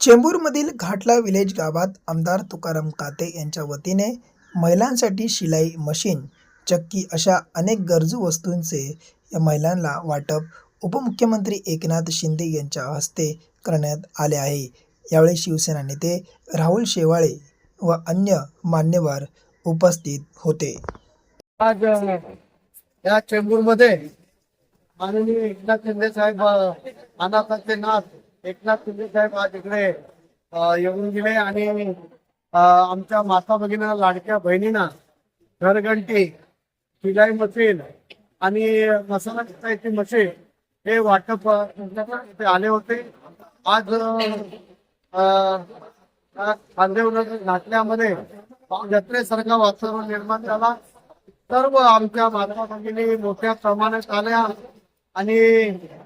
चेंबूरमधील घाटला village गावात आमदार तुकाराम काते यांच्या वतीने महिलांसाठी शिलाई मशीन चक्की अशा अनेक गरजू वस्तूंचे या महिलांना वाटप उपमुख्यमंत्री एकनाथ शिंदे यांच्या हस्ते करण्यात आले आहे. यावेळी शिवसेना नेते राहुल शेवाळे व अन्य मान्यवर उपस्थित होते. आज या चेंबूरमध्ये माननीय एकनाथ शिंदे साहेब अनाथाचे नाथ एकनाथ शिंदे साहेब आज इकडे येऊन गेले आणि आमच्या माता भगिना लाडक्या बहिणींना घरघंटी शिलाई मशीन आणि मसाला पिसायची मशीन हे वाटप अ, ते आले होते. आज अ, अ, खांदेवनगर घाटल्यामध्ये जत्रेसारखा वातावरण निर्माण झाला. सर्व आमच्या माता भगिनी मोठ्या प्रमाणात आल्या. आणि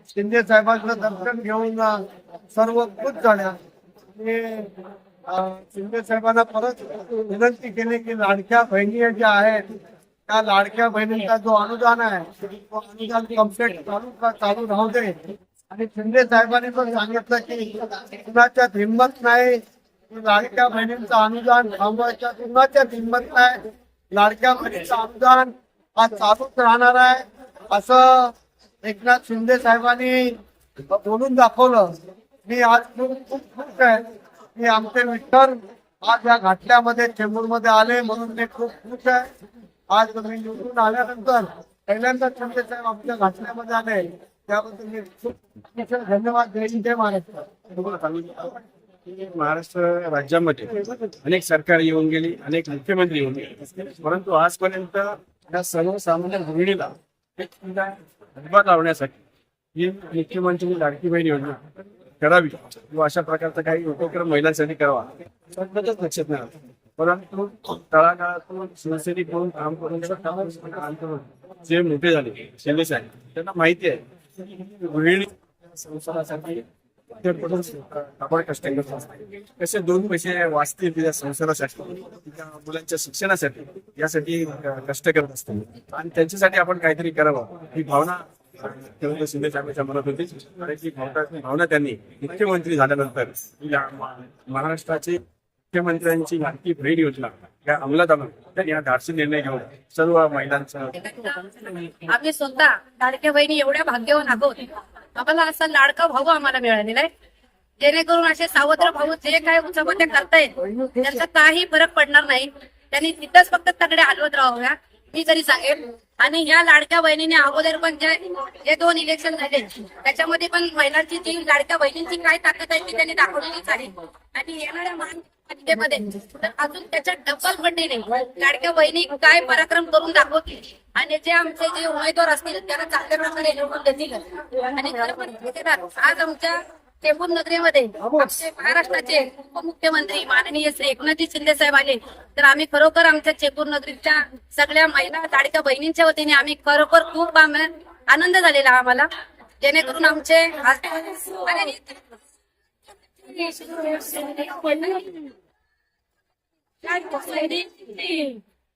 शिंदे साहेबांचं दर्शन घेऊन सर्व खुश झाल्या शिंदे साहेबांना परत विनंती केली की लाडक्या बहिणी ज्या आहेत त्या लाडक्या बहिणींचा जो अनुदान आहे तो अनुदान कंप्लीट चालू चालू राहू दे. आणि शिंदे साहेबांनी पण सांगितलं की कुणाच्यात हिंमत नाही लाडक्या बहिणींचं अनुदान थांबवायच्या कुणाच्यात हिंमत नाही लाडक्या बहिणीचं अनुदान हा चालूच राहणार आहे. असं एकनाथ शिंदे साहेबांनी बोलून दाखवलं. मी आज खूप खुश आहे. की आमचे विठ्ठल आज या घाटल्यामध्ये चेंबूरमध्ये आले म्हणून मी खूप खुश आहे. आज मी निवडून आल्यानंतर पहिल्यांदा शिंदे साहेब आमच्या घाटल्यामध्ये आले. त्याबद्दल मी खूप धन्यवाद देईन. जय महाराष्ट्र. की महाराष्ट्र राज्यामध्ये अनेक सरकार येऊन गेली अनेक मुख्यमंत्री येऊन गेले. परंतु आजपर्यंत या सर्वसामान्य गृहिणीला एक लावण्यासाठी. ही मुख्यमंत्री लाडकी बहीण योजना करावी. किंवा अशा प्रकारचा काही उपक्रम महिलांसाठी करावा. सध्याच लक्षात नाही परंतु तळागाळातून शिवसैनिक म्हणून काम करून जे मोठे झाले शिंदे साहेब त्यांना माहिती आहे. गृहिणी संसारासाठी पडून कसे दोन पैसे वाचतील तिच्या संसारासाठी तिच्या मुलांच्या शिक्षणासाठी यासाठी कष्ट करत असतो आणि त्यांच्यासाठी आपण काहीतरी करावं. ही भावना देवेंद्र शिंदे साहेबांच्या मनात होती. आणि ती भावना त्यांनी मुख्यमंत्री झाल्यानंतर महाराष्ट्राचे मुख्यमंत्र्यांची नाटकी भेट योजना या अंमलात आणून त्यांनी हा धाडसी निर्णय घेऊन सर्व महिलांचा आम्ही स्वतः लाडक्या बहिणी एवढ्या भाग्यवान आहोत. आम्हाला असा लाडका भाऊ आम्हाला मिळालेला आहे. जेणेकरून असे सावत्र भाऊ जे काय उचापत्या करतायत त्याचा काही फरक पडणार नाही. त्यांनी तिथंच फक्त तगडे हलवत राहूया मी तरी सांगेल आणि ह्या लाडक्या बहिणीने अगोदर पण जे दोन इलेक्शन झाले त्याच्यामध्ये पण महिलांची जी लाडक्या बहिणींची काय ताकद आहे ती त्यांनी दाखवलेलीच आहे. आणि येणाऱ्या महानगरपालिकेमध्ये अजून त्याच्या डबल पटीने लाडक्या बहिणी काय पराक्रम करून दाखवतील? आणि जे आमचे जे उमेदवार असतील त्यांना चांगल्या प्रकारे निवडून देतील. आणि म्हणजे, आज आमच्या चेंबूर नगरीमध्ये आमचे महाराष्ट्राचे उपमुख्यमंत्री माननीय श्री एकनाथजी शिंदे साहेब आले. तर आम्ही खरोखर आमच्या चेंबूर नगरीच्या सगळ्या महिला लाडक्या बहिणींच्या वतीने आम्ही खरोखर खूप आनंद झालेला आम्हाला. जेणेकरून आमचे आज-